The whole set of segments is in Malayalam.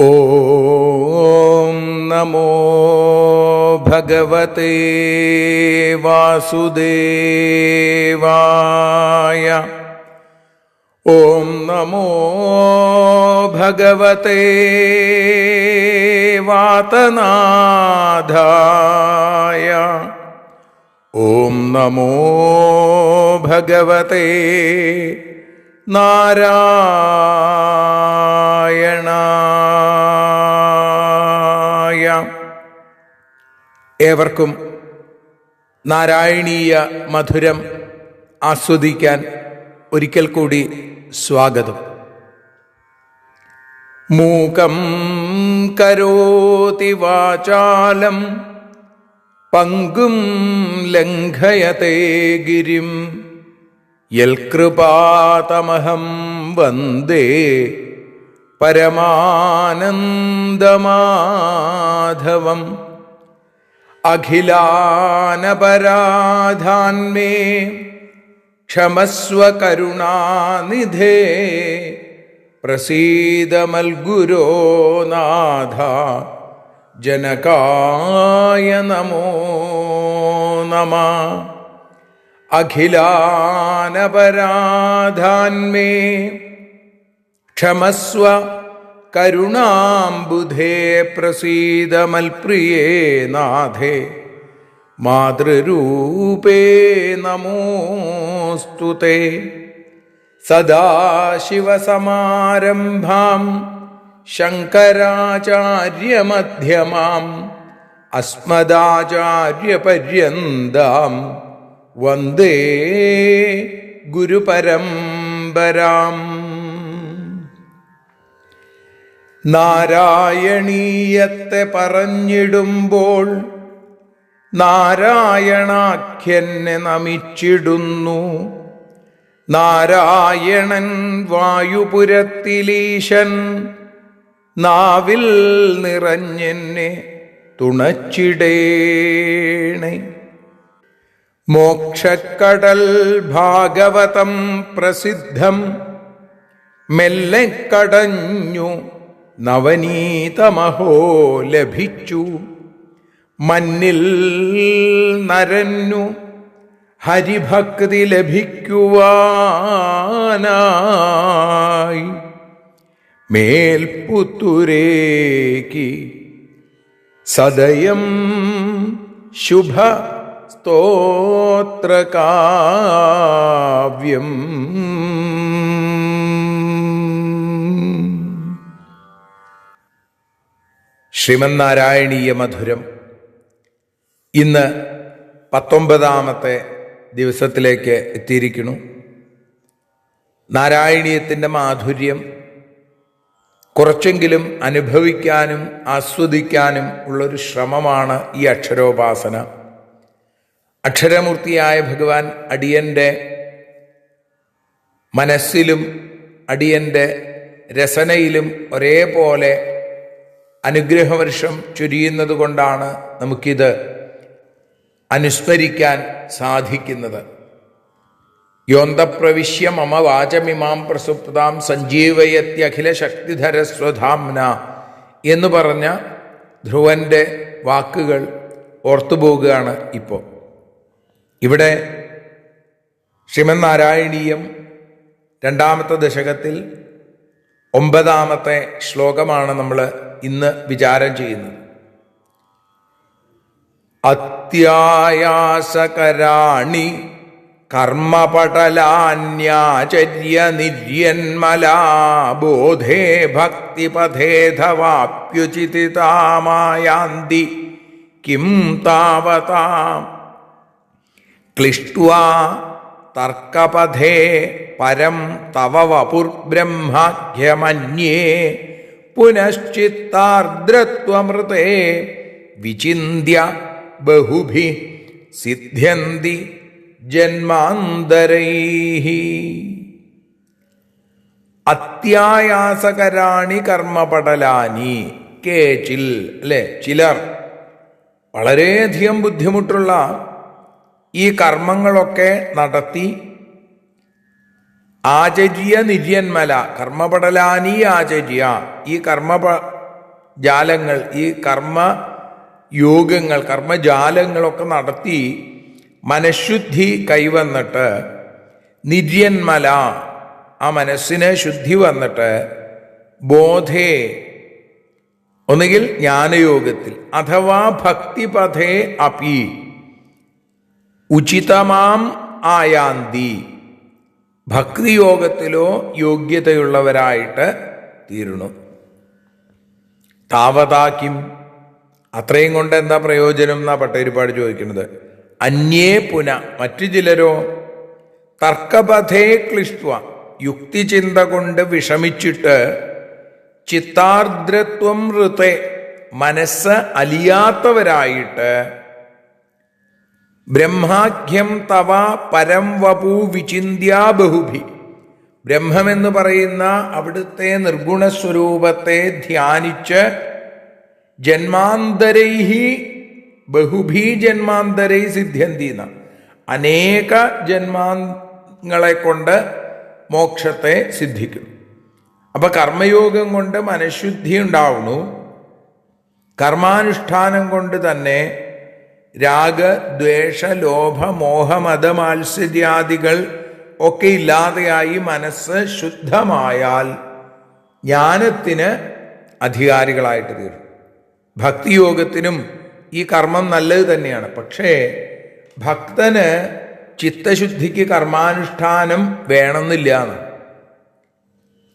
ഓം നമോ ഭഗവതേ വാസുദേവായ. ഓം നമോ ഭഗവതേ വാതനാഥായ. ഓം നമോ ഭഗവതേ നാരായണ ഏവർക്കും നാരായണീയ മധുരം ആസ്വദിക്കാൻ ഒരിക്കൽ കൂടി സ്വാഗതം. മൂകം കരോതി വാചാലം പങ്കും ലംഘയത്തെ ഗിരിം. യൽകൃപാതമഹം വന്ദേ പരമാനന്ദമാധവം. അഖിലാനപരാധാന്മേ ക്ഷമസ്വ കരുണാനിധേ പ്രസീതമൽഗുരോ നാഥ ജനകായ നമോ നമ. അഖിലാനപരാധാന്മേ ക്ഷമസ്വ കരുണാംബുധേ പ്രസീതമൽപ്രിയേ നാഥേ മാതൃരൂപേ നമോസ്തു തേ. സദാശിവസമാരംഭാം ശങ്കരാചാര്യമധ്യമാം അസ്മദാചാര്യപര്യന്താം വന്ദേ ഗുരുപരമ്പരാം. നാരായണീയത്തെ പറഞ്ഞിടുമ്പോൾ നാരായണാഖ്യനെ നമിച്ചിടുന്നു. നാരായണൻ വായുപുരത്തിലീശൻ നാവിൽ നിറഞ്ഞെന്നെ തുണച്ചിടേണേ. മോക്ഷക്കടൽ ഭാഗവതം പ്രസിദ്ധം മെല്ലെ കടഞ്ഞു നവനീതമഹോ ലഭിച്ചു. മന്നിൽ നരന്നു ഹരിഭക്തി ലഭിക്കുവാനായി. മേൽപുത്തുരേക്ക് സദയം ശുഭ സ്തോത്രകാവ്യം ശ്രീമന്നാരായണീയ മധുരം ഇന്ന് പത്തൊമ്പതാമത്തെ ദിവസത്തിലേക്ക് എത്തിയിരിക്കുന്നു. നാരായണീയത്തിന്റെ മാധുര്യം കുറച്ചെങ്കിലും അനുഭവിക്കാനും ആസ്വദിക്കാനും ഉള്ളൊരു ശ്രമമാണ് ഈ അക്ഷരോപാസന. അക്ഷരമൂർത്തിയായ ഭഗവാൻ അടിയന്റെ മനസ്സിലും അടിയന്റെ രസനയിലും ഒരേപോലെ അനുഗ്രഹവർഷം ചൊരിയുന്നത് കൊണ്ടാണ് നമുക്കിത് അനുസ്മരിക്കാൻ സാധിക്കുന്നത്. യോന്തപ്രവിശ്യ മമ വാചമിമാം പ്രസുപ്താം സഞ്ജീവയത്യഖില ശക്തിധരസ്വധാംന എന്ന് പറഞ്ഞ ധ്രുവന്റെ വാക്കുകൾ ഓർത്തുപോകുകയാണ് ഇപ്പോൾ. ഇവിടെ ശ്രീമന്നാരായണീയം രണ്ടാമത്തെ ദശകത്തിൽ ഒമ്പതാമത്തെ ശ്ലോകമാണ് നമ്മൾ ഇന്ന് വിചാരം ചെയ്യുന്നത് അത്യായാസകരാണി കർമ്മപടലാന്യാചര്യ നിര്യന്മലാബോധേ ഭക്തിപഥേധവാപ്യുചിതിതാമായാന്തി കിം താവതാം. ക്ലിഷ്ട്വാ തർക്കപഥേ പരം തവ വപുർബ്രഹ്മാഖ്യമന്യേ പുനശ്ചിത്താർദ്രത്വമൃതേ വിചിന്യ ബഹുഭി സിദ്ധ്യന്തി ജന്മാന്തരൈ. അത്യായാസകരാണി കർമ്മപടലാനി കേച്ചിൽ അല്ലെ? ചിലർ വളരെയധികം ബുദ്ധിമുട്ടുള്ള ഈ കർമ്മങ്ങളൊക്കെ നടത്തി ആചര്യ നിര്യന്മല കർമ്മപടലാനി ആചര്യ. ഈ കർമ്മ ജാലങ്ങൾ ഈ കർമ്മ യോഗങ്ങൾ കർമ്മജാലങ്ങളൊക്കെ നടത്തി മനഃശുദ്ധി കൈവന്നിട്ട് നിര്യന്മല ആ മനസ്സിന് ശുദ്ധി വന്നിട്ട് ബോധേ ഒന്നുകിൽ ജ്ഞാനയോഗത്തിൽ അഥവാ ഭക്തിപഥേ അപി ഉചിതമാം ആയാന്തി. ഭക്തിയോഗത്തിലോ യോഗ്യതയുള്ളവരായിട്ട് തീരുന്നു. താവതാക്കിം അത്രയും കൊണ്ട് എന്താ പ്രയോജനം എന്നാ പട്ടേരിപ്പാട് ചോദിക്കുന്നത്. അന്യേ പുന മറ്റു ചിലരോ? തർക്കപഥേ ക്ലിഷ്ട്വ യുക്തിചിന്ത കൊണ്ട് വിഷമിച്ചിട്ട് ചിത്താർദ്രത്വം ഋത്തെ മനസ്സ് അലിയാത്തവരായിട്ട് ബ്രഹ്മാഖ്യം തവ പരം വപു വിചിന്യാ ബഹുഭി. ബ്രഹ്മമെന്ന് പറയുന്ന അവിടുത്തെ നിർഗുണസ്വരൂപത്തെ ധ്യാനിച്ച് ജന്മാന്തരൈഹി ബഹുഭി ജന്മാന്തരൈ സിദ്ധ്യന്തിന അനേക ജന്മാങ്ങളെ കൊണ്ട് മോക്ഷത്തെ സിദ്ധിക്കും. അപ്പൊ കർമ്മയോഗം കൊണ്ട് മനഃശുദ്ധി ഉണ്ടാവുന്നു. കർമാനുഷ്ഠാനം കൊണ്ട് തന്നെ രാഗ ദ്വേഷ ലോഭ മോഹ മതമാത്സര്യാദികൾ ഒക്കെ ഇല്ലാതെയായി മനസ്സ് ശുദ്ധമായാൽ ജ്ഞാനത്തിന് അധികാരികളായിട്ട് തീരും. ഭക്തിയോഗത്തിനും ഈ കർമ്മം നല്ലത് തന്നെയാണ്. പക്ഷേ ഭക്തന് ചിത്തശുദ്ധിക്ക് കർമാനുഷ്ഠാനം വേണമെന്നില്ല എന്ന്.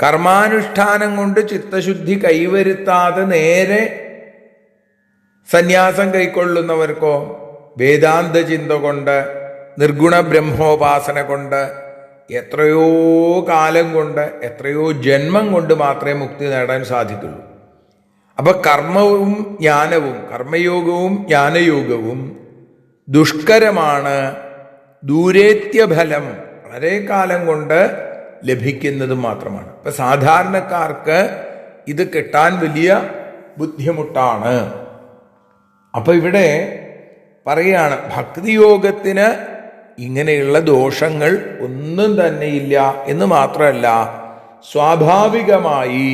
കർമാനുഷ്ഠാനം കൊണ്ട് ചിത്തശുദ്ധി കൈവരുത്താതെ നേരെ സന്യാസം കൈക്കൊള്ളുന്നവർക്കോ വേദാന്ത ചിന്ത കൊണ്ട് നിർഗുണ ബ്രഹ്മോപാസന കൊണ്ട് എത്രയോ കാലം കൊണ്ട് എത്രയോ ജന്മം കൊണ്ട് മാത്രമേ മുക്തി നേടാൻ സാധിക്കുള്ളൂ. അപ്പൊ കർമ്മവും ജ്ഞാനവും കർമ്മയോഗവും ജ്ഞാനയോഗവും ദുഷ്കരമാണ് ദൂരേത്യഫലം വളരെ കാലം കൊണ്ട് ലഭിക്കുന്നത് മാത്രമാണ്. ഇപ്പൊ സാധാരണക്കാർക്ക് ഇത് കിട്ടാൻ വലിയ ബുദ്ധിമുട്ടാണ്. അപ്പൊ ഇവിടെ പറയാണ് ഭക്തിയോഗത്തിന് ഇങ്ങനെയുള്ള ദോഷങ്ങൾ ഒന്നും തന്നെ ഇല്ല എന്ന് മാത്രമല്ല സ്വാഭാവികമായി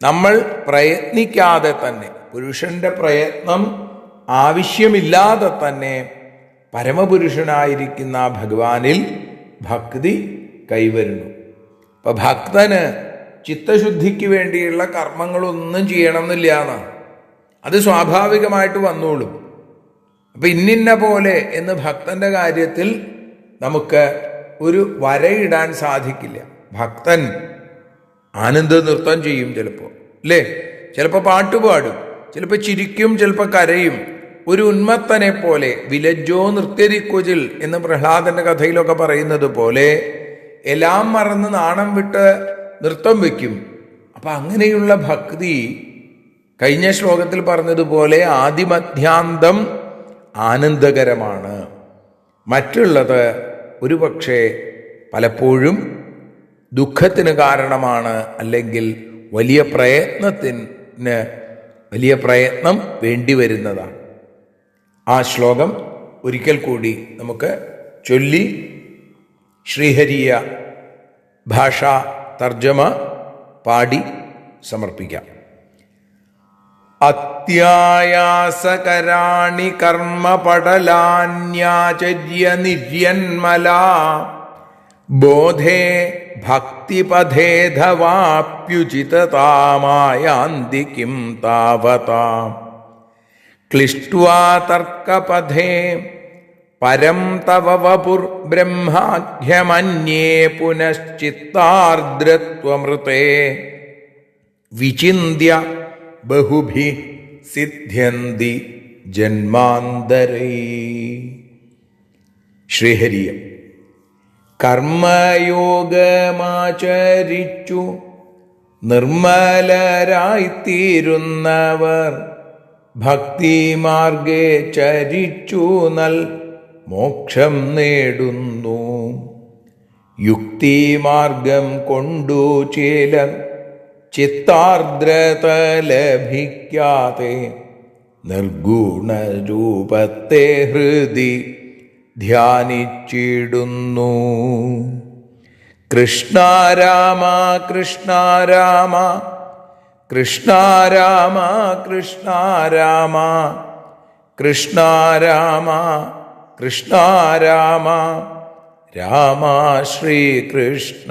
നമ്മൾ പ്രയത്നിക്കാതെ തന്നെ പുരുഷന്റെ പ്രയത്നം ആവശ്യമില്ലാതെ തന്നെ പരമപുരുഷനായിരിക്കുന്ന ഭഗവാനിൽ ഭക്തി കൈവരുന്നു. അപ്പൊ ഭക്തന് ചിത്തശുദ്ധിക്ക് വേണ്ടിയുള്ള കർമ്മങ്ങളൊന്നും ചെയ്യണമെന്നില്ല എന്നാണ്. അത് സ്വാഭാവികമായിട്ട് വന്നോളും. അപ്പൊ ഇന്നിന്ന പോലെ എന്ന് ഭക്തന്റെ കാര്യത്തിൽ നമുക്ക് ഒരു വരയിടാൻ സാധിക്കില്ല. ഭക്തൻ ആനന്ദ നൃത്തം ചെയ്യും ചിലപ്പോൾ അല്ലേ? ചിലപ്പോൾ പാട്ട് പാടും ചിലപ്പോൾ ചിരിക്കും ചിലപ്പോൾ കരയും. ഒരു ഉന്മത്തനെ പോലെ വിലജോ നൃത്യരിക്കുചിൽ എന്ന് പ്രഹ്ലാദന്റെ കഥയിലൊക്കെ പറയുന്നത് പോലെ എല്ലാം മറന്ന് നാണം വിട്ട് നൃത്തം വയ്ക്കും അപ്പൊ അങ്ങനെയുള്ള ഭക്തി കഴിഞ്ഞ ശ്ലോകത്തിൽ പറഞ്ഞതുപോലെ ആദിമധ്യാന്തം ആനന്ദകരമാണ്. മറ്റുള്ളത് ഒരുപക്ഷെ പലപ്പോഴും ദുഃഖത്തിന് കാരണമാണ് അല്ലെങ്കിൽ വലിയ പ്രയത്നത്തിന് വലിയ പ്രയത്നം വേണ്ടിവരുന്നതാണ്. ആ ശ്ലോകം ഒരിക്കൽ കൂടി നമുക്ക് ചൊല്ലി ശ്രീഹരിയ ഭാഷാ തർജമ പാടി സമർപ്പിക്കാം. അത്യായാസകരാണി കർമ്മപടലാന്യാചര്യ നിര്യന്മലാ ബോധേ ഭക്തിപഥേധവാപ്യുചിതതാമായാന്തി കിം താവതാം. ക്ലിഷ്ട്വാ തർക്കപഥേ പരം തവ വപുർബ്രഹ്മാഖ്യമന്യേ പുനശ്ചിത്താർദ്രത്വമൃതേ. വിചിന്യ ബഹുഭി സിദ്ധ്യന്തി ജന്മാന്തരേ. ശ്രീഹരിയം. കർമ്മയോഗമാചരിച്ചു നിർമ്മലരായിത്തീരുന്നവർ ഭക്തിമാർഗേ ചരിച്ചു നൽ മോക്ഷം നേടുന്നു. യുക്തിമാർഗം കൊണ്ടു ചിലർ ചിത്താർദ്രത ലഭിക്കാതെ നിർഗുണരൂപത്തെ ഹൃദി ധ്യാനിച്ചിടുന്നു. കൃഷ്ണ രാമ കൃഷ്ണ രാമ കൃഷ്ണ രാമ കൃഷ്ണ രാമ കൃഷ്ണ രാമ കൃഷ്ണ രാമ രാമ ശ്രീകൃഷ്ണ